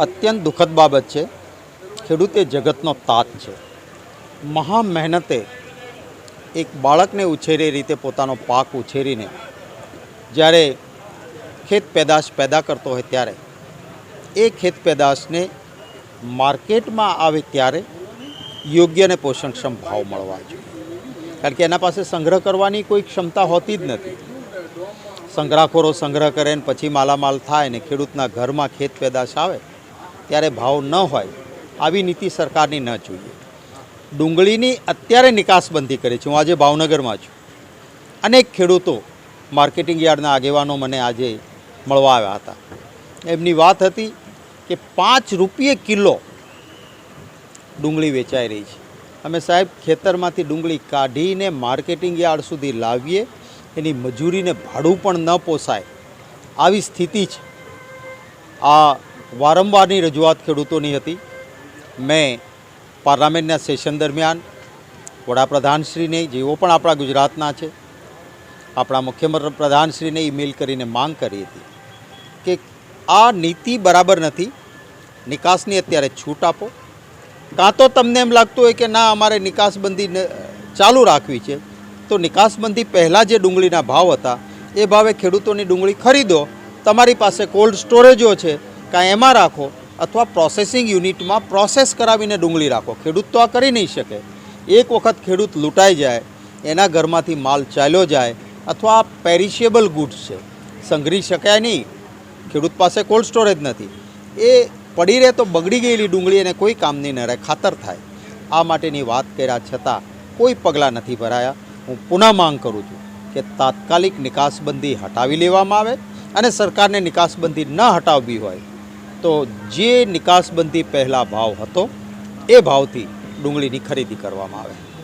અત્યંત દુઃખદ બાબત છે. ખેડૂત એ જગતનો તાત છે. મહા મહેનતે એક બાળકને ઉછેરી રીતે પોતાનો પાક ઉછેરીને જ્યારે ખેત પેદાશ પેદા કરતો હોય ત્યારે એ ખેત પેદાશને માર્કેટમાં આવે ત્યારે યોગ્ય અને પોષણક્ષમ ભાવ મળવા જોઈએ. કારણ કે એના પાસે સંગ્રહ કરવાની કોઈ ક્ષમતા હોતી જ નથી. સંગ્રહખોરો સંગ્રહ કરે ને પછી માલામાલ થાય ને ખેડૂતના ઘરમાં ખેત પેદાશ આવે ત્યારે ભાવ ન હોય, આવી નીતિ સરકારની ન જોઈએ. ડુંગળીની અત્યારે નિકાસબંધી કરી છે. હું આજે ભાવનગરમાં છું. અનેક ખેડૂતો માર્કેટિંગ યાર્ડના આગેવાનો મને આજે મળવા આવ્યા હતા. એમની વાત હતી કે પાંચ રૂપિયે કિલો ડુંગળી વેચાઈ રહી છે. અમે સાહેબ ખેતરમાંથી ડુંગળી કાઢીને માર્કેટિંગ યાર્ડ સુધી લાવીએ એની મજૂરીને ભાડું પણ ન પોસાય. આવી સ્થિતિ છે આ વારંવારની રજૂઆત ખેડૂતોની હતી. મેં પાર્લામેન્ટના સેશન દરમિયાન વડાપ્રધાનશ્રીને, જેઓ પણ આપણા ગુજરાતના છે, આપણા મુખ્યમંત્રી પ્રધાનશ્રીને ઈમેલ કરીને માંગ કરી હતી કે આ નીતિ બરાબર નથી, નિકાસની અત્યારે છૂટ આપો. કાં તો તમને એમ લાગતું હોય કે ના, અમારે નિકાસબંધી ચાલુ રાખવી છે. તો નિકાસબંધી પહેલાં જે ડુંગળીના ભાવ હતા, એ ભાવે ખેડૂતોની ડુંગળી ખરીદો. તમારી પાસે કોલ્ડ સ્ટોરેજો છે કાં એમાં રાખો અથવા પ્રોસેસિંગ યુનિટમાં પ્રોસેસ કરાવીને ડુંગળી રાખો. ખેડૂત તો આ કરી નહીં શકે. એક વખત ખેડૂત લૂંટાઈ જાય, એના ઘરમાંથી માલ ચાલ્યો જાય અથવા આ પેરિશેબલ ગુડ્સ છે. સંઘરી શકાય નહીં. ખેડૂત પાસે કોલ્ડ સ્ટોરેજ નથી. એ પડી રહે તો બગડી ગયેલી ડુંગળી એને કોઈ કામની ન રહે ખાતર થાય. આ માટેની વાત કર્યા છતાં કોઈ પગલાં નથી ભરાયા. હું પુનઃ માંગ કરું છું કે તાત્કાલિક નિકાસબંધી હટાવી લેવામાં આવે અને સરકારને નિકાસબંધી ન હટાવવી હોય તો જે નિકાસબંધી પહેલાં ભાવ હતો, એ ભાવથી ડુંગળીની ખરીદી કરવામાં આવે.